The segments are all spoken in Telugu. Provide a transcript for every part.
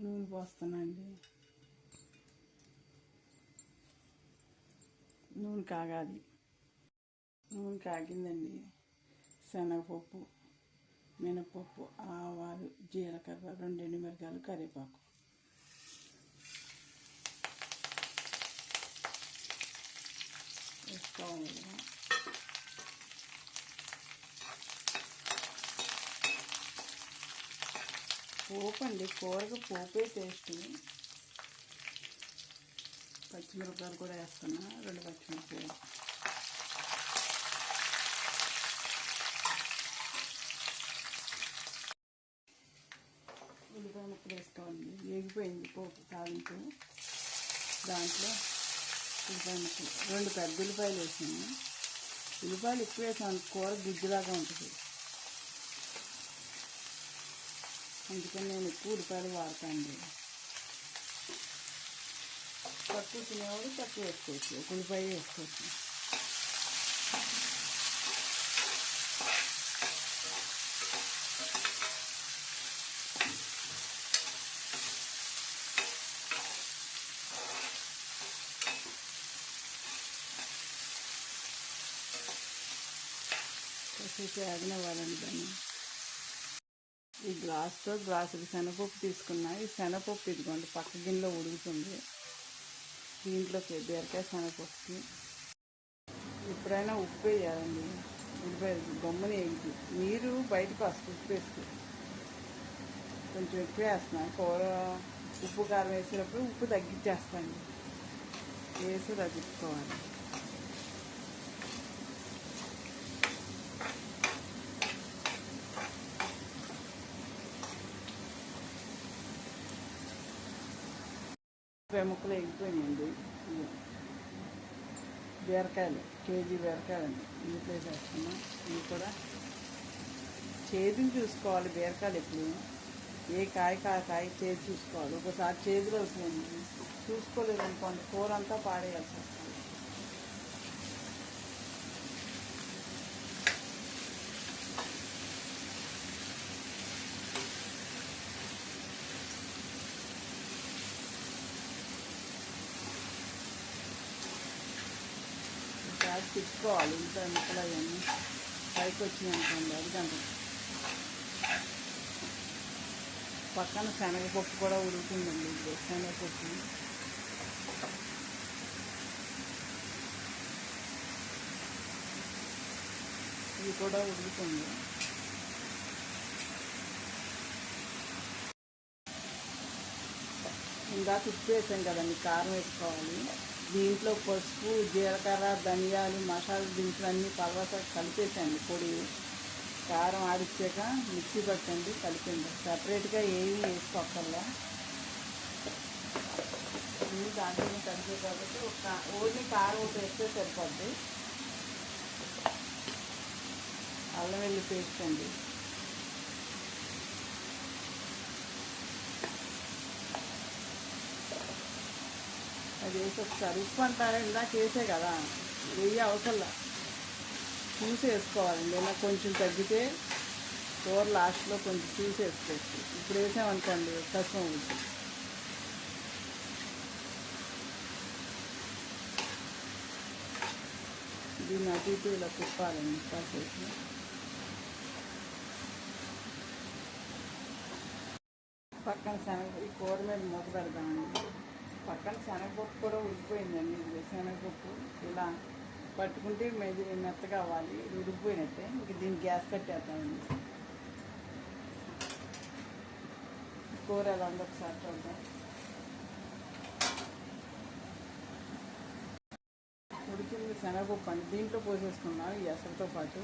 నూనె పోస్తానండి. నూనె కాగాలి. నూనె కాగిందండి. శనగపప్పు మినపప్పు ఆవాలు జీలకర్ర రెండు ఎండుమిరకాయలు కరివేపాకు. వేసుకోవాలి పోపు అండి కూరగా పోపే టేస్ట్. పచ్చిమిరపకాయలు కూడా వేస్తున్నా. రెండు పచ్చిమిరపకాయలు. ఉల్లిపాయ ముక్కలు వేసుకోవాలి. వేగిపోయింది పోపు తాలింపు. దాంట్లో ఉల్లిపాయ ముక్కలు. రెండు పెద్ద ఉల్లిపాయలు వేసాము ఉల్లిపాయలు ఎక్కువ వేసాను. కూర గుజ్జులాగా ఉంటుంది. అందుకని నేను ఎక్కువ ఉల్లిపాయలు వాడతాను తక్కువ తినేవాడు తక్కువ వేసుకోవచ్చు. ఒక ఉల్లిపాయ వేసుకోవచ్చు. కాసేపు ఆగినవ్వాలండి దాన్ని ఈ గ్లాస్తో గ్లాసుకి శనగపప్పు తీసుకున్నా. ఈ శనగపప్పు ఇదిగోండి పక్క గిన్నెలో ఉడుకుతుంది. దీంట్లోకి బీరకాయ శనగపప్పుకి. ఎప్పుడైనా ఉప్పు వేయాలండి. ఉడిపోయేది గమ్మున వేయించి నీరు బయటకు వస్తుంది ఉప్పు వేస్తే కొంచెం ఎక్కువ వేస్తున్నా. కూర ఉప్పు కారం వేసేటప్పుడు ఉప్పు తగ్గించేస్తాను వేసి తగ్గించుకోవాలి ముప్పై ముక్కలు ఎగిపోయినాయండి బీరకాయలు కేజీ బీరకాయలండి. ఇంట్లో వేస్తున్నాం. ఇవి కూడా చేతిని చూసుకోవాలి బీరకాయలు ఎప్పుడు. ఏ కాయ కా కాయ చేతి చూసుకోవాలి. ఒకసారి చేదులు వస్తుందండి చూసుకోలేదు అనుకోండి కూర అంతా పాడేయాల్సి వస్తుంది ఒకసారి తిప్పుకోవాలి ఇంకా ముక్కలు అవన్నీ పైకి వచ్చినాయనుకోండి అది గంట పక్కన శనగపప్పు కూడా ఉడుకుతుందండి ఇప్పుడు శనగపప్పు. ఇది కూడా ఉడుకుతుంది ఇందాక ఉప్పు వేసాం కదండి కారం వేసుకోవాలి. దీంట్లో పసుపు జీలకర్ర ధనియాలు మసాలా దినుసులు అన్నీ పలవస కలిపేసండి. పొడి కారం ఆడిచ్చాక మిక్సీ పట్టండి కలిపండి సపరేట్గా ఏమి వేసుకోక్కర్లా. అన్నీ కలిపే కాబట్టి ఒక ఓన్లీ కారం ఒకటి వేస్తే సరిపోద్ది. అల్లం వెల్లి పేస్ట్ అండి అది వేసి ఒకసారి ఉప్పు అంటారా? ఇందాక వేసే కదా. వెయ్యి అవసరం చూసి వేసుకోవాలండి. ఇలా కొంచెం తగ్గితే కూర లాస్ట్లో కొంచెం చూసి వేసుకోవచ్చు. ఇప్పుడు వేసామనుకోండి కష్టం అవుతుంది దీన్ని అటు ఇటు ఇలా తిప్పాలండి. కాసేపు. పక్కన శనగ ఈ కూర మీద మూత పెడదామండి. పక్కన శనగపప్పు కూడా ఉడికిపోయిందండి. శనగపప్పు ఇలా పట్టుకుంటే మెది మెత్తగా అవ్వాలి. ఇది ఉడికిపోయినట్టే. ఇంక దీన్ని గ్యాస్ కట్టేద్దామండి. కూర ఎలా ఉందో ఒకసారి చూద్దాం. ఉడికింది శనగపప్పు అండి. దీంట్లో పోసేసుకున్నాం ఈ ఎసరితో పాటు.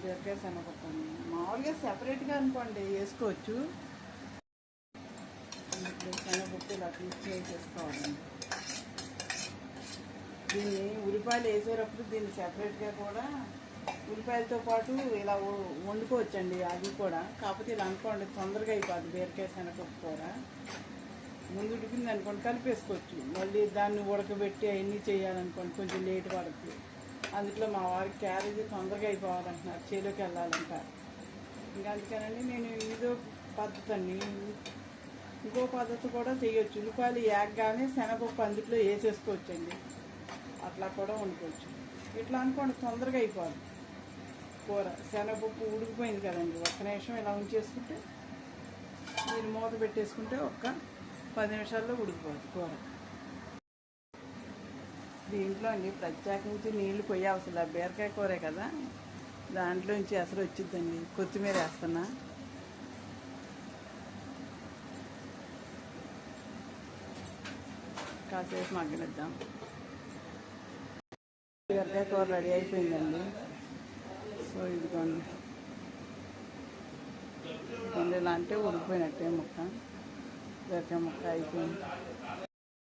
బీరకాయ శనగపప్పు అండి. మామూలుగా సెపరేట్గా అనుకోండి వేసుకోవచ్చు. ఇప్పుడు శనగపప్పు ఇలా తీసి వేసేసుకోవాలండి దీన్ని ఉల్లిపాయలు వేసేటప్పుడు దీన్ని సెపరేట్గా కూడా ఉల్లిపాయలతో పాటు ఇలా వండుకోవచ్చండి అది కూడా. కాకపోతే ఇలా అనుకోండి తొందరగా అయిపోద్ది బీరకాయ శనగపప్పు కూడా. ముందు ఉడికింది అనుకోండి కలిపేసుకోవచ్చు. మళ్ళీ దాన్ని ఉడకబెట్టి అవన్నీ చేయాలనుకోండి కొంచెం లేట్ పడుతుంది. అందులో మా వారికి క్యారేజీ తొందరగా అయిపోవాలంటున్నారు చేలోకి వెళ్ళాలంట ఇంకా అందుకనండి నేను ఇదో పద్ధతి అండి ఇంకో పద్ధతి కూడా చేయొచ్చు. ఉల్లిపాయలు ఏగగానే శనగపప్పు అందులో వేసేసుకోవచ్చండి. అట్లా కూడా వండుకోవచ్చు. ఇట్లా అనుకోండి తొందరగా అయిపోదు కూర శనగపప్పు ఉడికిపోయింది కదండి. ఒక్క నిమిషం ఇలా ఉంచేసుకుంటే మీరు మూత పెట్టేసుకుంటే ఒక్క పది నిమిషాల్లో ఉడికిపోదు కూర. దీంట్లో అండి ప్రత్యేకించి నీళ్ళు పోయే అవసరం బీరకాయ కూరే కదా. దాంట్లోంచి అసలు వచ్చిద్దండి. కొత్తిమీర వేస్తున్నా. కాసేపు మగ్గనిద్దాం. బీరకాయ కూర రెడీ అయిపోయిందండి. సో ఇదిగోండి. ఇదిగోండి ఇలా అంటే ఉడికిపోయినట్టే ముక్క. బీరకాయ ముక్క అయిపోయింది.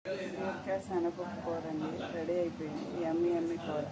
బీరకాయ శనగపప్పు కూర అండి. రెడీ అయిపోయింది. ఎమ్మి ఎమ్మి కూర.